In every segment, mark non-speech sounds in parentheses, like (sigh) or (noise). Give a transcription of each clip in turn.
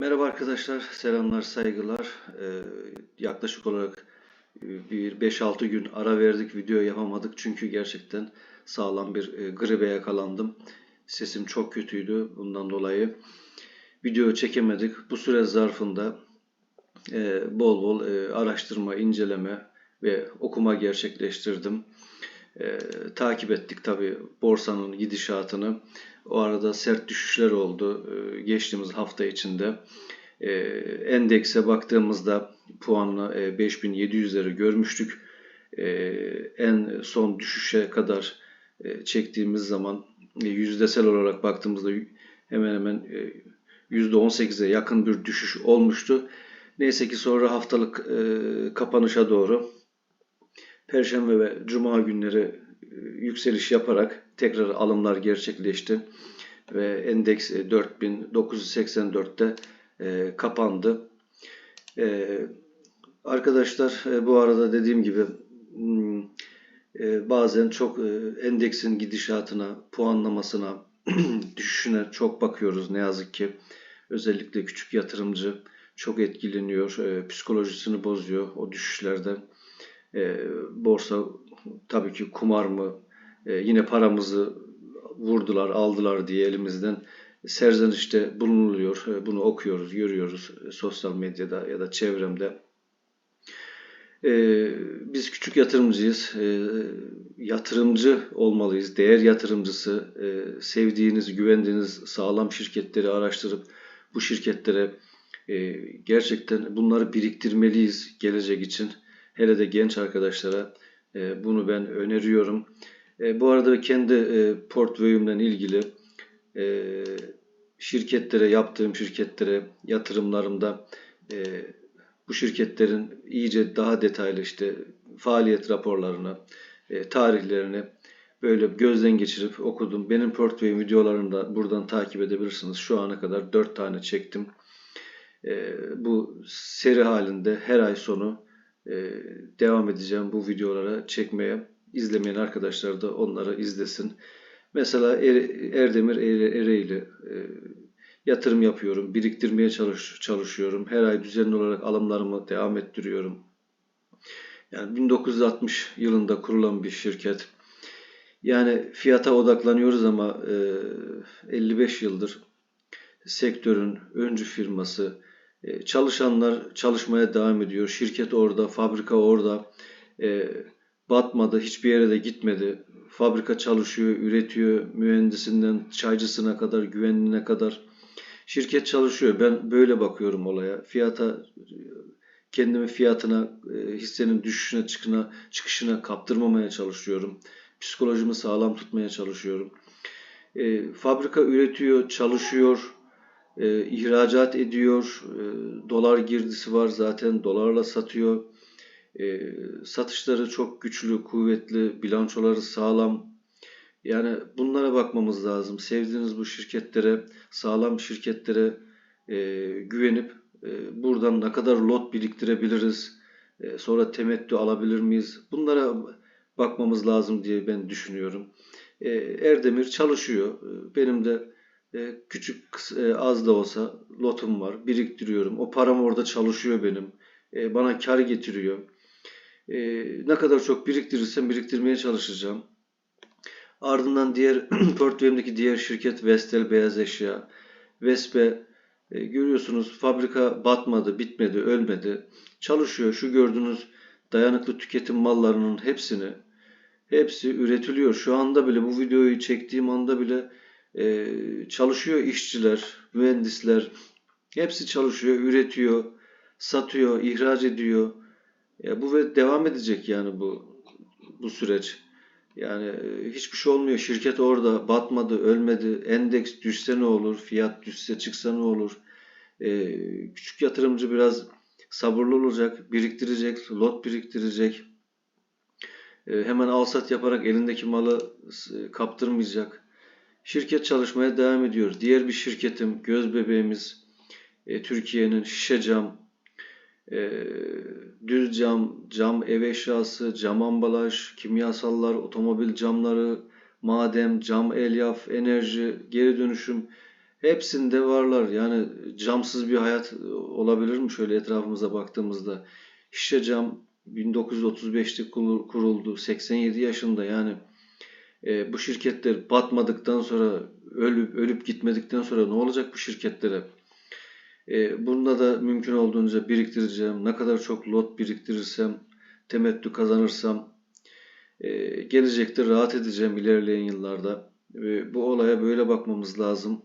Merhaba arkadaşlar, selamlar, saygılar. Ee, yaklaşık olarak e, bir 5-6 gün ara verdik, video yapamadık çünkü gerçekten sağlam bir e, gribe yakalandım. Sesim çok kötüydü, bundan dolayı video çekemedik. Bu süre zarfında e, bol bol e, araştırma, inceleme ve okuma gerçekleştirdim. E, takip ettik tabi borsanın gidişatını. O arada sert düşüşler oldu e, geçtiğimiz hafta içinde. E, endekse baktığımızda puanını e, 5700'leri görmüştük. E, en son düşüşe kadar e, çektiğimiz zaman e, yüzdesel olarak baktığımızda hemen hemen e, %18'e yakın bir düşüş olmuştu. Neyse ki sonra haftalık e, kapanışa doğru Perşembe ve Cuma günleri e, yükseliş yaparak tekrar alımlar gerçekleşti ve endeks 4984'te e, kapandı. E, arkadaşlar bu arada dediğim gibi hmm, bazen çok endeksin gidişatına, puanlamasına, (clears throat) düşüşüne çok bakıyoruz ne yazık ki. Özellikle küçük yatırımcı çok etkileniyor, psikolojisini bozuyor o düşüşlerden. Borsa tabii ki kumar mı, yine paramızı vurdular, aldılar diye elimizden serzenişte bulunuluyor. Bunu okuyoruz, görüyoruz sosyal medyada ya da çevremde. Ee, biz küçük yatırımcıyız. Ee, yatırımcı olmalıyız. Değer yatırımcısı. Ee, sevdiğiniz, güvendiğiniz sağlam şirketleri araştırıp bu şirketlere e, gerçekten bunları biriktirmeliyiz gelecek için. Hele de genç arkadaşlara e, bunu ben öneriyorum. E, bu arada kendi e, portföyümden ilgili e, şirketlere, yaptığım şirketlere, yatırımlarımda e, bu şirketlerin iyice daha detaylı işte faaliyet raporlarını, e, tarihlerini böyle gözden geçirip okudum. Benim portföyüm videolarını da buradan takip edebilirsiniz. Şu ana kadar 4 tane çektim. E, bu seri halinde her ay sonu e, devam edeceğim bu videolara çekmeye izlemeyen arkadaşlar da onları izlesin. Mesela er, Erdemir Ereğli e, yatırım yapıyorum, biriktirmeye çalış, çalışıyorum. Her ay düzenli olarak alımlarımı devam ettiriyorum. Yani 1960 yılında kurulan bir şirket. Yani fiyata odaklanıyoruz ama e, 55 yıldır sektörün öncü firması. E, çalışanlar çalışmaya devam ediyor. Şirket orada, fabrika orada. E, batmadı, hiçbir yere de gitmedi. Fabrika çalışıyor, üretiyor, mühendisinden çaycısına kadar, güvenliğine kadar. Şirket çalışıyor. Ben böyle bakıyorum olaya. Fiyata, kendimi fiyatına, e, hissenin düşüşüne, çıkına, çıkışına kaptırmamaya çalışıyorum. Psikolojimi sağlam tutmaya çalışıyorum. E, fabrika üretiyor, çalışıyor, e, ihracat ediyor, e, dolar girdisi var zaten, dolarla satıyor e, satışları çok güçlü, kuvvetli, bilançoları sağlam. Yani bunlara bakmamız lazım. Sevdiğiniz bu şirketlere, sağlam şirketlere e, güvenip e, buradan ne kadar lot biriktirebiliriz, e, sonra temettü alabilir miyiz? Bunlara bakmamız lazım diye ben düşünüyorum. E, Erdemir çalışıyor. E, benim de küçük e, az da olsa lotum var. Biriktiriyorum. O param orada çalışıyor benim. E, bana kar getiriyor. E, ne kadar çok biriktirirsem biriktirmeye çalışacağım. Ardından diğer (clears throat) portföyümdeki diğer şirket Vestel Beyaz Eşya. Vespe e, görüyorsunuz fabrika batmadı, bitmedi, ölmedi. Çalışıyor. Şu gördüğünüz dayanıklı tüketim mallarının hepsini hepsi üretiliyor. Şu anda bile bu videoyu çektiğim anda bile e, çalışıyor işçiler, mühendisler. Hepsi çalışıyor, üretiyor, satıyor, ihraç ediyor. Ya bu ve devam edecek yani bu bu süreç. Yani e, hiçbir şey olmuyor. Şirket orada batmadı, ölmedi. Endeks düşse ne olur? Fiyat düşse çıksa ne olur? Ee, küçük yatırımcı biraz sabırlı olacak, biriktirecek, lot biriktirecek. Ee, hemen alsat yaparak elindeki malı kaptırmayacak. Şirket çalışmaya devam ediyor. Diğer bir şirketim, göz bebeğimiz, e, Türkiye'nin şişe cam, e, düz cam, cam ev eşyası, cam ambalaj, kimyasallar, otomobil camları, madem, cam elyaf, enerji, geri dönüşüm Hepsinde varlar. Yani camsız bir hayat olabilir mi şöyle etrafımıza baktığımızda? Şişe cam 1935'te kurul- kuruldu. 87 yaşında yani e, bu şirketler batmadıktan sonra ölüp ölüp gitmedikten sonra ne olacak bu şirketlere? E, bunda da mümkün olduğunca biriktireceğim. Ne kadar çok lot biriktirirsem, temettü kazanırsam e, gelecekte rahat edeceğim ilerleyen yıllarda. E, bu olaya böyle bakmamız lazım.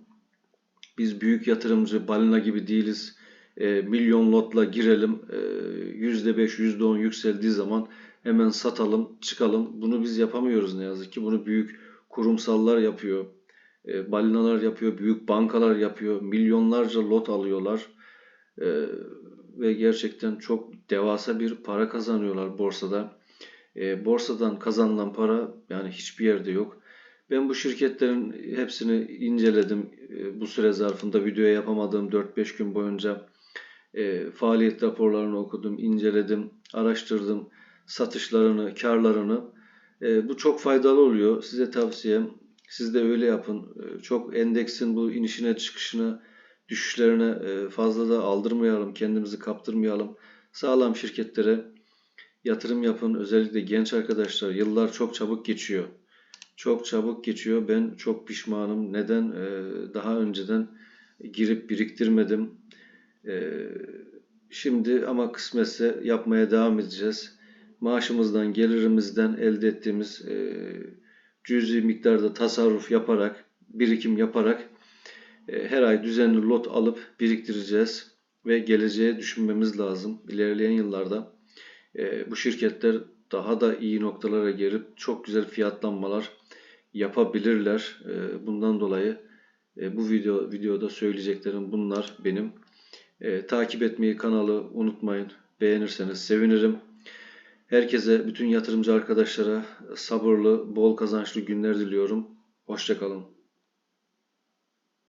Biz büyük yatırımcı, balina gibi değiliz. E, milyon lotla girelim, e, %5, %10 yükseldiği zaman hemen satalım, çıkalım. Bunu biz yapamıyoruz ne yazık ki. Bunu büyük kurumsallar yapıyor. E, balinalar yapıyor, büyük bankalar yapıyor. Milyonlarca lot alıyorlar. E, ve gerçekten çok devasa bir para kazanıyorlar borsada. E, borsadan kazanılan para yani hiçbir yerde yok. Ben bu şirketlerin hepsini inceledim. E, bu süre zarfında video yapamadığım 4-5 gün boyunca e, faaliyet raporlarını okudum, inceledim, araştırdım satışlarını, karlarını. E, bu çok faydalı oluyor. Size tavsiyem siz de öyle yapın. E, çok endeksin bu inişine, çıkışına, düşüşlerine e, fazla da aldırmayalım, kendimizi kaptırmayalım. Sağlam şirketlere yatırım yapın. Özellikle genç arkadaşlar. Yıllar çok çabuk geçiyor. Çok çabuk geçiyor. Ben çok pişmanım. Neden? Ee, daha önceden girip biriktirmedim. Ee, şimdi ama kısmetse yapmaya devam edeceğiz. Maaşımızdan, gelirimizden elde ettiğimiz e, cüzi miktarda tasarruf yaparak, birikim yaparak e, her ay düzenli lot alıp biriktireceğiz ve geleceğe düşünmemiz lazım. İlerleyen yıllarda e, bu şirketler daha da iyi noktalara gelip çok güzel fiyatlanmalar yapabilirler. E, bundan dolayı e, bu video videoda söyleyeceklerim bunlar benim. E, takip etmeyi kanalı unutmayın. Beğenirseniz sevinirim. Herkese, bütün yatırımcı arkadaşlara sabırlı, bol kazançlı günler diliyorum. Hoşçakalın.